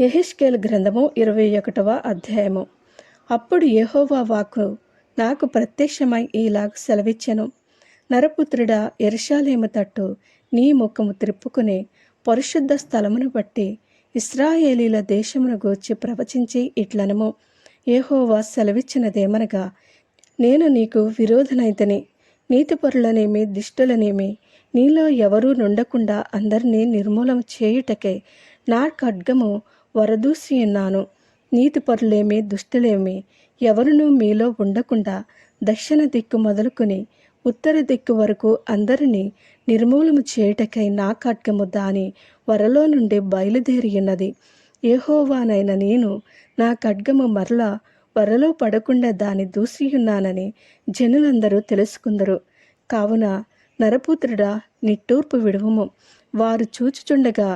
యహిష్కేల్ గ్రంథము ఇరవై ఒకటవ అధ్యాయము. అప్పుడు యహోవా వాక్కు నాకు ప్రత్యక్షమై ఈలాగ సెలవిచ్చెను. నరపుత్రుడా ఎరుషాలేము తట్టు నీ ముఖము త్రిప్పుకుని పరిశుద్ధ స్థలమును బట్టి ఇస్రాయేలీల దేశమును గూర్చి ప్రవచించి ఇట్లనము యెహోవా సెలవిచ్చినదేమనగా నేను నీకు విరోధనైతని నీతిపరులనేమి దిష్టులనేమి నీలో ఎవరూ నుండకుండా అందరినీ నిర్మూలం చేయుటకే నా ఖడ్గము వరదూసి ఉన్నాను. నీతిపరులేమి దుష్టులేమి ఎవరునూ మీలో ఉండకుండా దక్షిణ దిక్కు మొదలుకొని ఉత్తర దిక్కు వరకు అందరినీ నిర్మూలము చేయుటకై నా ఖడ్గము దాని వరలో నుండి బయలుదేరియున్నది. ఏహోవానైన నేను నా ఖడ్గము మరలా వరలో పడకుండా దాన్ని దూసియున్నానని జనులందరూ తెలుసుకుందరు. కావున నరపుత్రుడా నిట్టూర్పు విడువము. వారు చూచుచుండగా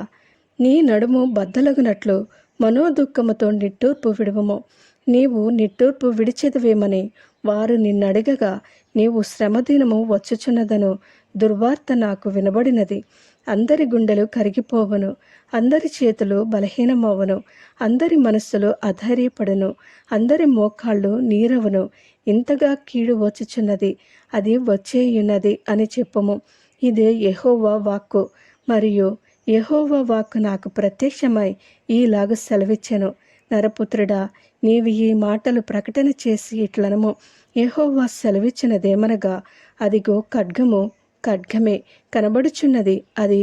నీ నడుము బద్దలగునట్లు మనోదుఃఖముతో నిట్టూర్పు విడువము. నీవు నిట్టూర్పు విడిచెదవేమని వారు నిన్నడగగా నీవు శ్రమదినము వచ్చుచున్నదను. దుర్వార్త నాకు వినబడినది. అందరి గుండెలు కరిగిపోవను. అందరి చేతులు బలహీనమవను. అందరి మనస్సులు అధైర్యపడును. అందరి మోకాళ్ళు నీరవును. ఇంతగా కీడు వచ్చుచున్నది. అది వచ్చేయున్నది అని చెప్పము. ఇదే యహోవా వాక్కు. మరియు యెహోవా వాక్కు నాకు ప్రత్యక్షమై ఈలాగ సెలవిచ్చెను. నరపుత్రుడా నీవు ఈ మాటలు ప్రకటన చేసి ఇట్లనము. యహోవా సెలవిచ్చినదేమనగా అదిగో ఖడ్గము ఖడ్గమే కనబడుచున్నది అది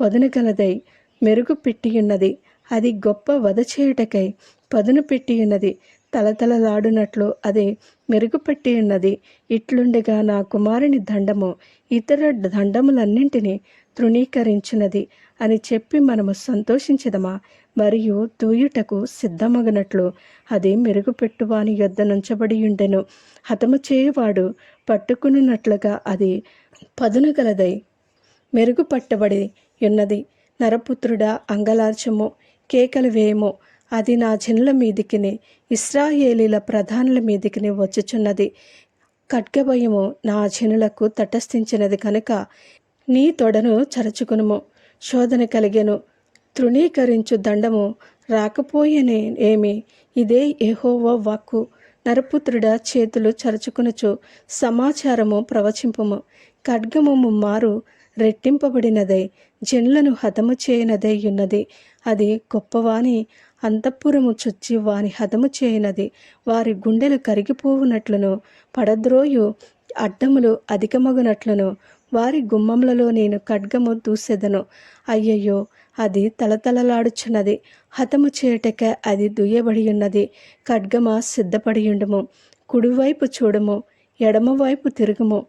పదును గలదై మెరుగు పెట్టియున్నది అది గొప్ప వధ చేయుటకై పదును పెట్టియున్నది. తలతలలాడునట్లు అది మెరుగుపెట్టి ఉన్నది. ఇట్లుండగా నా కుమారుని దండము ఇతర దండములన్నింటినీ తృణీకరించినది అని చెప్పి మనము సంతోషించదమా? మరియు దూయుటకు సిద్ధమగనట్లు అది మెరుగుపెట్టువాని యొద్ద నుంచబడి ఉండెను హతము చేయువాడు పట్టుకున్నట్లుగా అది పదునగలదై మెరుగుపట్టబడి ఉన్నది. నరపుత్రుడా అంగలార్చము కేకలు వేయము. అది నా జనుల మీదికిని ఇస్రాయేలీల ప్రధానుల మీదికిని వచ్చుచున్నది. ఖడ్గభయము నా జనులకు తటస్థించినది కనుక నీ తొడను చరచుకునుము. శోధన కలిగెను. తృణీకరించు దండము రాకపోయేనే ఏమి? ఇదే ఏహోవో వాక్కు. నరపుత్రుడ చేతులు చరుచుకునుచు సమాచారము ప్రవచింపము. ఖడ్గము మారు రెట్టింపబడినదై జనులను హతము చేయనదై ఉన్నది అది గొప్పవాని అంతఃపురము చొచ్చి వాని హతము చేయనది. వారి గుండెలు కరిగిపోవునట్లును పడద్రోయు అడ్డములు అధికమగునట్లును. వారి గుమ్మములలో నేను ఖడ్గము దూసెదను. అయ్యయ్యో అది తలతలలాడుచున్నది. హతము చేయుటక అది దుయ్యబడి ఉన్నది ఖడ్గమ సిద్ధపడియుండుము. కుడివైపు చూడము ఎడమవైపు తిరుగుము.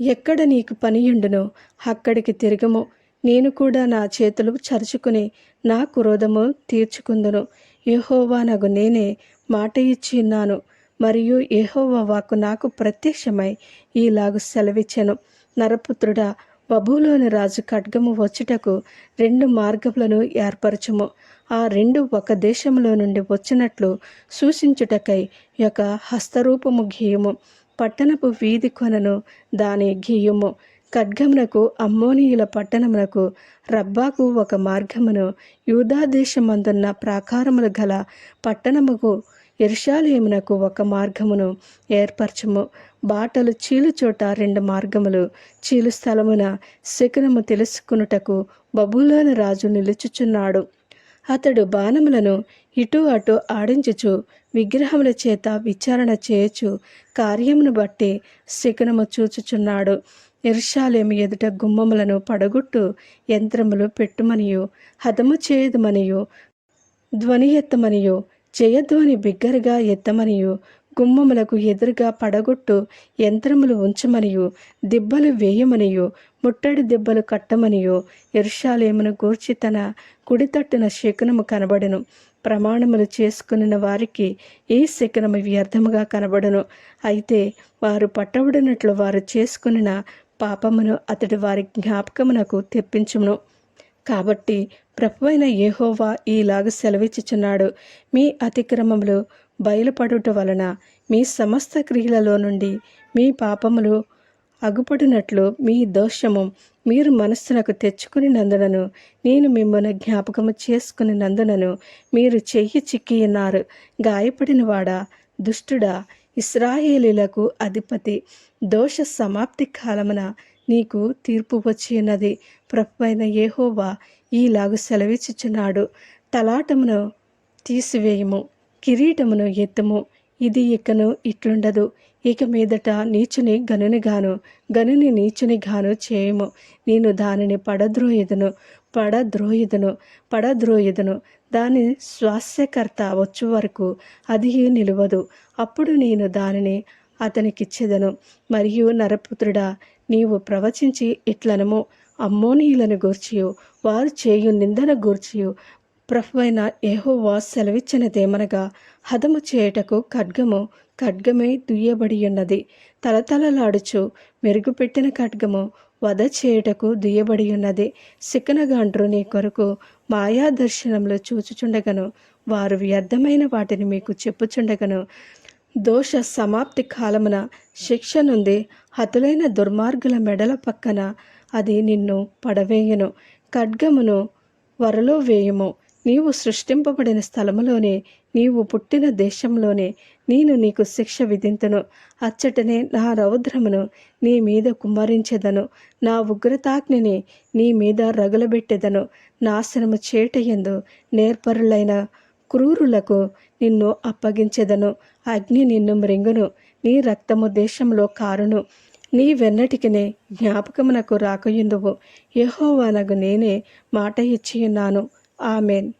ఎక్కడ నీకు పనియుండును అక్కడికి తిరగము. నేను కూడా నా చేతులు చరుచుకుని నా క్రోధము తీర్చుకుందును. యహోవా నగు నేనే మాట ఇచ్చి ఉన్నాను. మరియు యెహోవా వాకు నాకు ప్రత్యక్షమై ఈలాగు సెలవిచ్చెను. నరపుత్రుడా బబులోని రాజు ఖడ్గము వచ్చుటకు రెండు మార్గములను ఏర్పరచుము. ఆ రెండు ఒక దేశంలో నుండి వచ్చినట్లు సూచించుటకై యొక్క హస్తరూపము గీయము. పట్టణపు వీధి కొనను దాని గీయుము ఖడ్గమునకు అమ్మోనీయుల పట్టణమునకు రబ్బాకు ఒక మార్గమును. యూదాదేశమందున్న ప్రాకారములు గల పట్టణముకు ఎర్షాలేమునకు ఒక మార్గమును ఏర్పరచము. బాటలు చీలు చోట రెండు మార్గములు. చీలు స్థలమున శకునము తెలుసుకునుటకు బబులోని రాజు నిలుచుచున్నాడు. అతడు బాణములను ఇటు అటు ఆడించుచు విగ్రహముల చేత విచారణ చేయచు కార్యమును బట్టి శకునము చూచుచున్నాడు. ఇర్షాలేమి ఎదుట గుమ్మములను పడగొట్టు యంత్రములు పెట్టుమనియు హతము చేయదుమనియు ధ్వని ఎత్తమనియు జయధ్వని బిగ్గరగా ఎత్తమనియు గుమ్మములకు ఎదురుగా పడగొట్టు యంత్రములు ఉంచమనియు దిబ్బలు వేయమనియు ముట్టడి దెబ్బలు కట్టమనియు. ఎరుషాలేమును గూర్చి తన కుడితట్టున శకునము కనబడను. ప్రమాణములు చేసుకున్న వారికి ఈ శకునము వ్యర్థముగా కనబడును. అయితే వారు పట్టబడినట్లు వారు చేసుకున్న పాపమును అతడు వారి జ్ఞాపకమునకు తెప్పించును. కాబట్టి ప్రభువైన యెహోవా ఈలాగ సెలవిచ్చుచున్నాడు. మీ అతిక్రమములు బయలుపడుట వలన మీ సమస్త క్రియలలో నుండి మీ పాపములు అగుపడినట్లు మీ దోషము మీరు మనస్సునకు తెచ్చుకుని నందునను నేను మిమ్మల్ని జ్ఞాపకము చేసుకుని నందునను మీరు చెయ్యి చిక్కియున్నారు. గాయపడినవాడా? దుష్టుడా? ఇస్రాయేలీలకు అధిపతి. దోష సమాప్తి కాలమున నీకు తీర్పు వచ్చినది ఉన్నది ప్రభువైన యెహోవా ఈలాగు సెలవిచ్చుచున్నాడు. తలాటమును తీసివేయము. కిరీటమును ఎత్తుము. ఇది ఇకను ఇట్లుండదు. ఇక మీదట నీచుని గనునిగాను గనుని నీచుని గాను చేయము. నేను దానిని పడద్రోయుదును పడద్రోయుదును పడద్రోయుదును. దాని స్వాస్యకర్త వచ్చు వరకు అది నిలువదు. అప్పుడు నేను దానిని అతనికిచ్చేదను. మరియు నరపుత్రుడా నీవు ప్రవచించి ఇట్లనము. అమ్మోనీయులను గూర్చియు వారు చేయు నిందన గూర్చియు. ప్రభువైన ఏహోవా సెలవిచ్చినదేమనగా హదము చేయుటకు ఖడ్గము ఖడ్గమే దుయ్యబడి ఉన్నది తలతలలాడుచు మెరుగుపెట్టిన ఖడ్గము వధ చేయుటకు దుయ్యబడి ఉన్నది సిక్కనగాండ్రు నీ కొరకు మాయా దర్శనంలో చూచుచుండగను. వారు వ్యర్థమైన వాటిని మీకు చెప్పుచుండగను. దోష సమాప్తి కాలమున శిక్ష నుండి హతులైన దుర్మార్గుల మెడల పక్కన అది నిన్ను పడవేయును. ఖడ్గమును వరలో వేయుము. నీవు సృష్టింపబడిన స్థలములోనే నీవు పుట్టిన దేశంలోనే నేను నీకు శిక్ష విధింతును. అచ్చటనే నా రౌద్రమును నీ మీద కుమ్మరించెదను. నా ఉగ్రతాగ్నిని నీ మీద రగులబెట్టెదను. నాశనము చేటయందు నేర్పరులైన క్రూరులకు నిన్ను అప్పగించెదను. అగ్ని నిన్ను మృంగును. నీ రక్తము దేశంలో కారును. నీ వెన్నటికినే జ్ఞాపకమునకు రాకయుందువు. యహోవానకు నేనే మాట ఇచ్చియున్నాను. Amen.